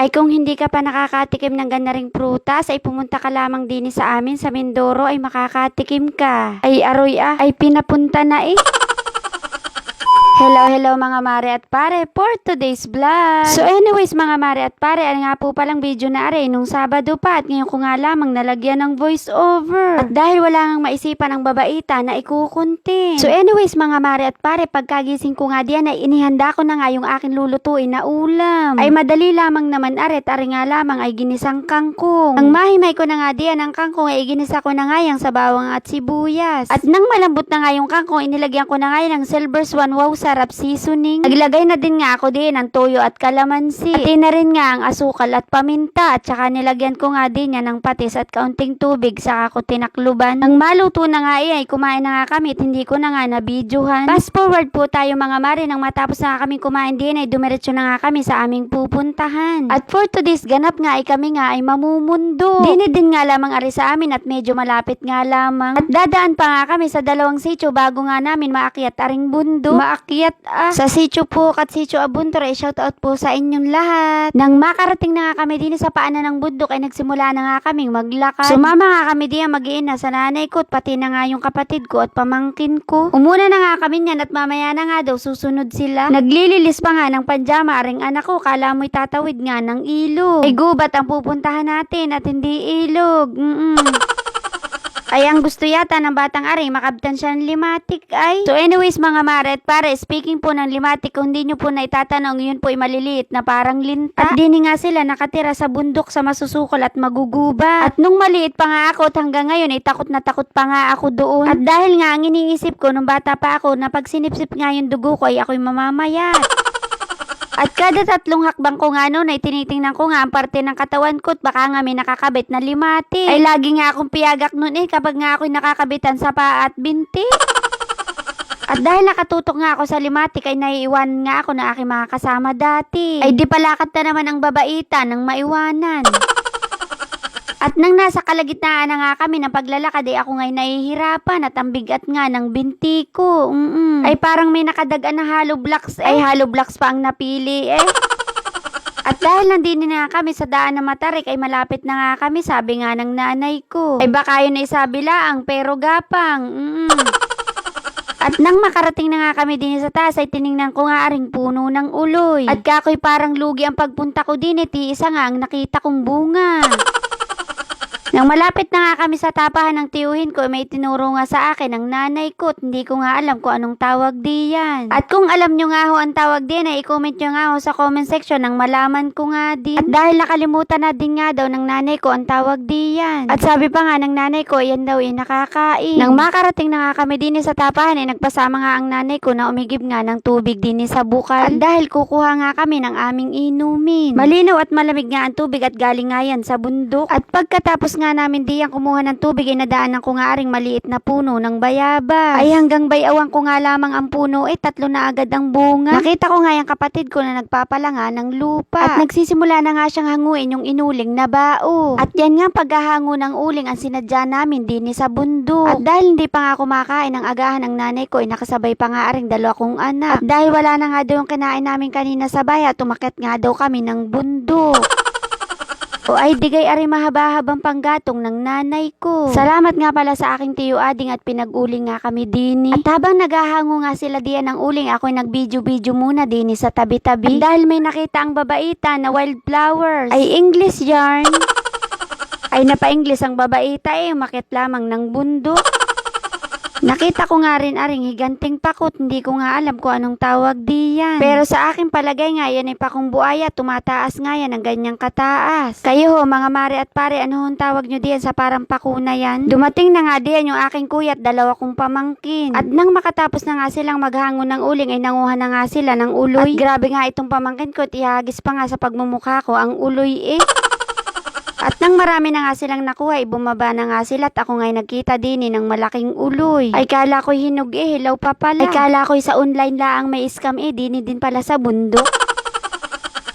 Ay kung hindi ka pa nakakatikim ng ganda ring prutas, ay pumunta ka lamang din sa amin sa Mindoro ay makakatikim ka. Ay aroy ah, ay pinapunta na eh. Hello, hello mga mare at pare for today's vlog. So anyways mga mare at pare, ano nga po palang video na are nung Sabado pa at ngayon ko nga lamang nalagyan ng voice over. At dahil wala nang maisipan ng babaita na ikukunti. So anyways mga mare at pare, pagkagising ko nga diyan ay inihanda ko na nga yung akin lulutuin na ulam. Ay madali lamang naman are, at are nga lamang ay ginisang kangkong. Ang mahimay ko na nga diyan ang kangkong ay ginisa ko na nga yung sa bawang at sibuyas. At nang malambot na nga yung kangkong, inilagyan ko na nga ng silver swan wow sarap seasoning. Naglagay na din nga ako din ng toyo at kalamansi. At na rin nga ang asukal at paminta. At saka nilagyan ko nga din yan ng patis at kaunting tubig. Saka ko tinakluban. Nang maluto na nga eh, ay kumain na nga kami at hindi ko na nga nabidyohan. Fast forward po tayo mga mare. Nang matapos na nga kami kumain din ay dumiretso na nga kami sa aming pupuntahan. At for today's ganap nga ay kami nga ay mamumundo. Dini din nga lamang ari sa amin at medyo malapit nga lamang. At dadaan pa nga kami sa dalawang sityo bago nga namin maakyat aring bundo. Maakyat ah. Sa sityo po at sityo Abuntor ay shoutout po sa inyong lahat. Nang makarating na nga kami din sa paanan ng bundok ay nagsimula na nga kaming maglakad. Sumama nga kami diyan mag-iina sa nanay ko at pati na nga yung kapatid ko at pamangkin ko. Umuna na nga kami niyan at mamaya na nga daw susunod sila. Naglililis pa nga ng panjama aring anak ko kala mo'y tatawid nga ng ilog. Ay gubat ang pupuntahan natin at hindi ilog. Mm-mm. Ay, ang gusto yata ng batang ari, makabtan siya ng limatik ay. So anyways mga mare at pare, speaking po ng limatik, kung hindi nyo po na itatanong, yun po ay maliliit na parang linta. At dini nga sila nakatira sa bundok sa masusukol at maguguba. At nung maliit pa nga ako at hanggang ngayon ay takot na takot pa nga ako doon. At dahil nga ang iniisip ko nung bata pa ako na pag sinipsip nga yung dugo ko ay ako'y mamamayat. At kada tatlong hakbang ko nga noon ay tinitingnan ko nga ang parte ng katawan ko at baka nga may nakakabit na limati. Ay lagi nga akong piyagak noon eh kapag nga ako'y nakakabitan sa paa at binti. At dahil nakatutok nga ako sa limatik ay naiiwan nga ako na aking mga kasama dati. Ay di palakat na naman ang babaita ng maiwanan. At nang nasa kalagitnaan na nga kami ng paglalakad ay ako nga'y nahihirapan at ang bigat nga ng binti ko. Mm-mm. Ay parang may nakadagan na hollow blocks eh. Ay hollow blocks pa ang napili eh. At dahil nandini na kami sa daan na matarik ay malapit na nga kami sabi nga ng nanay ko. Ay baka yun ay sabi laang pero gapang. Mm-mm. At nang makarating na nga kami din sa taas ay tiningnan ko nga aring puno ng uloy. At kakoy parang lugi ang pagpunta ko din iti isa nga ang nakita kong bunga. Nang malapit na nga kami sa tapahan ng tiyuhin ko, may tinuro nga sa akin ang nanay ko hindi ko nga alam kung anong tawag diyan. At kung alam nyo nga ho ang tawag din ay i-comment nyo nga ho sa comment section nang malaman ko nga din. At dahil nakalimutan na din nga daw ng nanay ko ang tawag diyan. At sabi pa nga ng nanay ko, yan daw ay nakakain. Nang makarating na nga kami din sa tapahan ay nagpasama nga ang nanay ko na umigib nga ng tubig din sa bukal. At dahil kukuha nga kami ng aming inumin. Malinaw at malamig nga ang tubig at galing nga yan sa bundok. At pagkatapos nga namin diyang kumuha ng tubig ay nadaanan ko nga aring maliit na puno ng bayaba. Ay hanggang bayawan ko nga lamang ang puno ay tatlo na agad ang bunga. Nakita ko nga yung kapatid ko na nagpapalanga ng lupa. At nagsisimula na nga siyang hanguin yung inuling na bao. At yan nga paghahango ng uling ang sinadya namin din sa bundok. At dahil hindi pa nga kumakain ang agahan ng nanay ko ay nakasabay pa nga aring dalawa kong anak. At dahil wala na nga daw yung kinain namin kanina sa bahay at umakyat nga daw kami ng bundok. O ay digay ari mahaba-habang panggatong ng nanay ko. Salamat nga pala sa aking tiyo ading at pinag-uling nga kami dini. At habang naghahango nga sila diyan ng uling, ako'y nag-video-video muna dini sa tabi-tabi. Dahil may nakita ang babaita na wildflowers, ay English yarn. ay napa-English ang babaita eh, umakit lamang ng bundok. Nakita ko nga rin aring higanting pakot, hindi ko nga alam kung anong tawag diyan. Pero sa akin palagay nga yan ay pakong buaya, tumataas nga yan ng ganyang kataas. Kayo ho mga mare at pare, ano hong tawag nyo diyan sa parang pakuna yan? Dumating na nga diyan yung aking kuya at dalawa kong pamangkin. At nang makatapos na nga silang maghango ng uling ay nanguha na nga sila ng uloy. At grabe nga itong pamangkin ko, at ihagis pa nga sa pagmumukha ko ang uloy eh. At nang marami na nga silang nakuha, ay bumaba na nga sila at ako nga'y nagkita din eh ng malaking uloy. Ay kala ko'y hinog eh, hilaw pa pala. Ay kala ko'y sa online laang may scam eh, dini din pala sa bundok.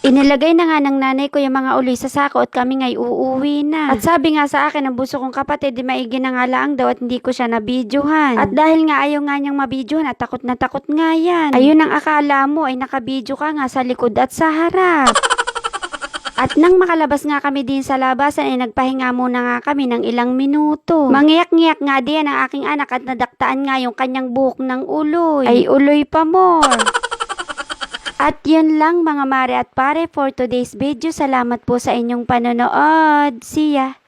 Inilagay na nga ng nanay ko yung mga uloy sa sako at kami nga'y uuwi na. At sabi nga sa akin ng buso kong kapatid, di maigi na nga laang daw at hindi ko siya nabidyohan. At dahil nga ayaw nga niyang mabidyohan at takot na takot nga yan. Ayun ang akala mo ay nakabidyo ka nga sa likod at sa harap. At nang makalabas nga kami din sa labasan ay nagpahinga muna nga kami ng ilang minuto. Mangiyak-ngiyak nga din ang aking anak at nadaktaan nga yung kanyang buhok ng uloy. Ay uloy pa more. At yun lang mga mare at pare for today's video. Salamat po sa inyong panonood. See ya!